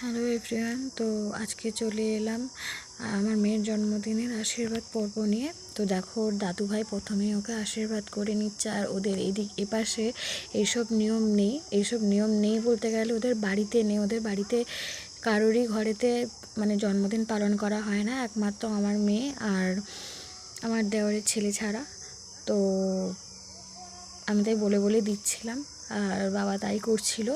Hello everyone, তো আজকে চলে এলাম আমার মেয়ের জন্মদিনের আশীর্বাদ পর্ব নিয়ে। তো দেখো, ওর দাদু ভাই প্রথমেই ওকে আশীর্বাদ করে নিচ্ছে আর ওদের এদিক এপাশে এইসব নিয়ম নেই। এইসব নিয়ম নেই বলতে গেলে ওদের বাড়িতে নেই। ওদের বাড়িতে কারোরই ঘরেতে মানে জন্মদিন পালন করা হয় না, একমাত্র আমার মেয়ে আর আমার দেওয়ারের ছেলে ছাড়া। তো আমি তাই বলে বলে দিচ্ছিলাম, আর বাবা তাই করছিল।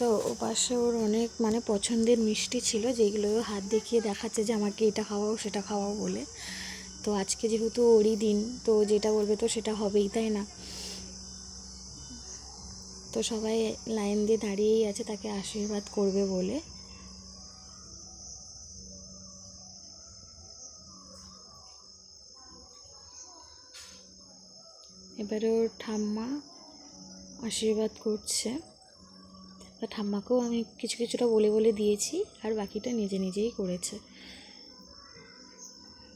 তো ও পাশে ওর অনেক মানে পছন্দের মিষ্টি ছিল, যেগুলো হাত দেখিয়ে দেখাচ্ছে যে আমাকে এটা খাওয়াও, সেটা খাওয়াও বলে। তো আজকে যেহেতু ওরই দিন, তো যেটা বলবে তো সেটা হবেই, তাই না? তো সবাই লাইন দিয়ে দাঁড়িয়েই আছে, তাকে আশীর্বাদ করবে বলে। এবারে ওর ঠাম্মা আশীর্বাদ করছে। তা ঠাম্মাকেও আমি কিছু কিছুটা বলে বলে দিয়েছি, আর বাকিটা নিজে নিজেই করেছে।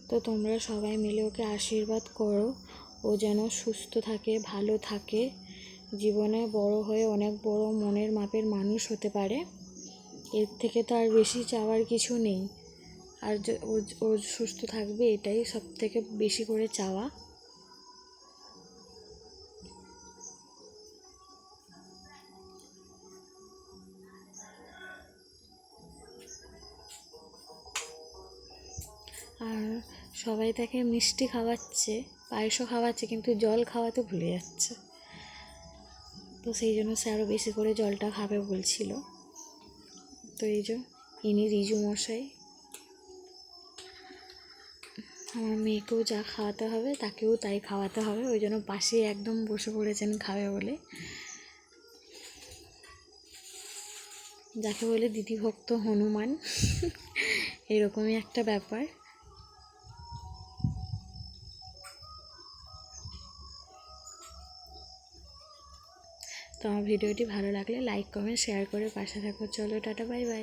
তো তোমরা সবাই মিলে ওকে আশীর্বাদ করো। ও যেন সুস্থ থাকে, ভালো থাকে। জীবনে বড় হয়ে অনেক বড় মনের মাপের মানুষ হতে পারে। এর থেকে তো আর বেশি চাওয়ার কিছু নেই। আর ও সুস্থ থাকবে এটাই সব থেকে বেশি করে চাওয়া। আর সবাই তাকে মিষ্টি খাওয়াচ্ছে, পায়েসও খাওয়াচ্ছে, কিন্তু জল খাওয়াতে ভুলে যাচ্ছে। তো সেই জন্য সে আরও বেশি করে জলটা খাবে বলছিল। তো এই যে ইনি রিজু মশাই, আমার মেয়েকেও যা খাওয়াতে হবে তাকেও তাই খাওয়াতে হবে, ওই জন্য পাশে একদম বসে পড়েছেন খাবে বলে। যাকে বলে দিদিভক্ত হনুমান, এরকমই একটা ব্যাপার। তো আমার ভিডিওটি ভালো লাগলে লাইক, কমেন্ট, শেয়ার করে পাশে থাকো। চলো, টাটা, বাই বাই।